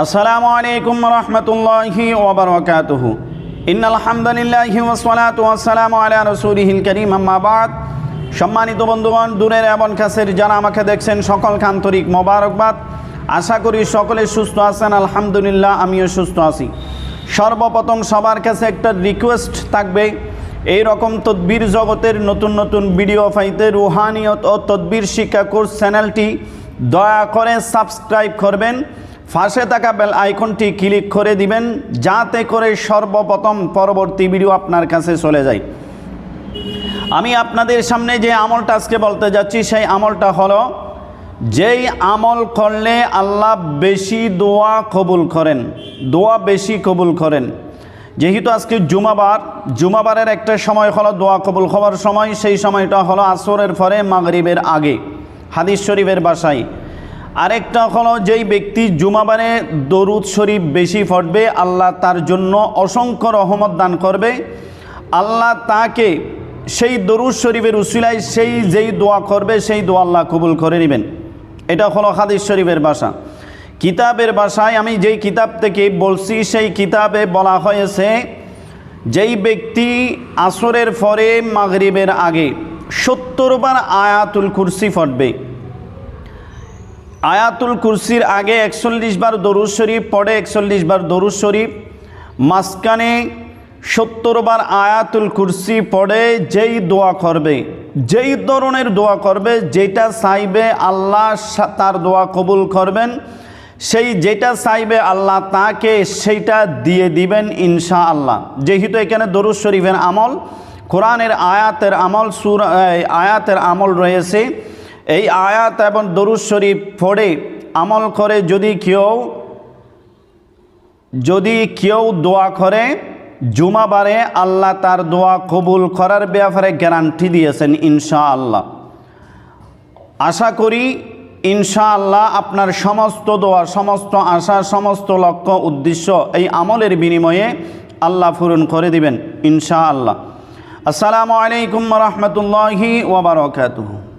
আসসালামু আলাইকুম রহমতুল্লাহি ওবরকাতুহু ইন আলহামদুলিল্লাহি ওয়াসসালাতু ওয়াসসালামু আলা রাসূলিহিল কারীম, আম্মা বাদ। সম্মানিত বন্ধুগণ, দূরের এবং কাছের যারা আমাকে দেখছেন সকল আন্তরিক মোবারকবাদ। আশা করি সকলে সুস্থ আছেন, আলহামদুলিল্লাহ, আমিও সুস্থ আছি। সর্বপ্রথম সবার কাছে একটা রিকোয়েস্ট থাকবে এই রকম তদ্বির জগতের নতুন নতুন ভিডিও পাইতে রুহানিয়ত ও তদ্বির শিক্ষা কোর্স চ্যানেলটি দয়া করে সাবস্ক্রাইব করবেন। পাশে থাকা বেল আইকনটি ক্লিক করে দিবেন, যাতে করে সর্বপ্রথম পরবর্তী ভিডিও আপনার কাছে চলে যায়। আমি আপনাদের সামনে যে আমলটা আজকে বলতে যাচ্ছি, সেই আমলটা হলো, যেই আমল করলে আল্লাহ বেশি দোয়া কবুল করেন, দোয়া বেশি কবুল করেন। যেহেতু আজকে জুমাবার, জুমাবারের একটা সময় হলো দোয়া কবুল হওয়ার সময়, সেই সময়টা হলো আসরের পরে মাগরিবের আগে, হাদিস শরীফের বাসায়। আরেকটা হলো যেই ব্যক্তি জুমাবারে দরুদ শরীফ বেশি ফটবে আল্লাহ তার জন্য অসংখ্য রহমত দান করবে। আল্লাহ তাকে সেই দরুদ শরীফের উসিলায় সেই যেই দোয়া করবে, সেই দোয়া আল্লাহ কবুল করে নেবেন। এটা হলো হাদিস শরীফের ভাষা। কিতাবের ভাষায় আমি যেই কিতাব থেকে বলছি, সেই কিতাবে বলা হয়েছে, যেই ব্যক্তি আসরের পরে মাগরিবের আগে সত্তর বার আয়াতুল কুরসি পড়বে আয়াতুল কুরসির আগে একচল্লিশ বার দরুদ শরীফ পড়ে একচল্লিশ বার দরুদ শরীফ। মাঝখানে সত্তর বার আয়াতুল কুরসি পড়ে যেই দোয়া করবে, যেই ধরনের দোয়া করবে যেটা চাইবে আল্লাহ তার দোয়া কবুল করবেন, সেই যেটা চাইবে আল্লাহ তাকে সেইটা দিয়ে দিবেন ইনশা আল্লাহ যেহেতু এখানে দরুদ শরীফের আমল, কোরআনের আয়াতের আমল সুর আয়াতের আমল রয়েছে এই আয়াত এবং দরুদ শরীফ পড়ে আমল করে যদি কেউ যদি কেউ দোয়া করে, জুমাবারে আল্লাহ তার দোয়া কবুল করার ব্যাপারে গ্যারান্টি দিয়েছেন ইনশা আল্লাহ আশা করি ইনশাআল্লাহ আপনার সমস্ত দোয়া, সমস্ত আশা, সমস্ত লক্ষ্য, উদ্দেশ্য এই আমলের বিনিময়ে আল্লাহ পূরণ করে দিবেন ইনশাআল্লাহ। আসসালামু আলাইকুম রহমতুল্লাহি ওবরাকাতুহু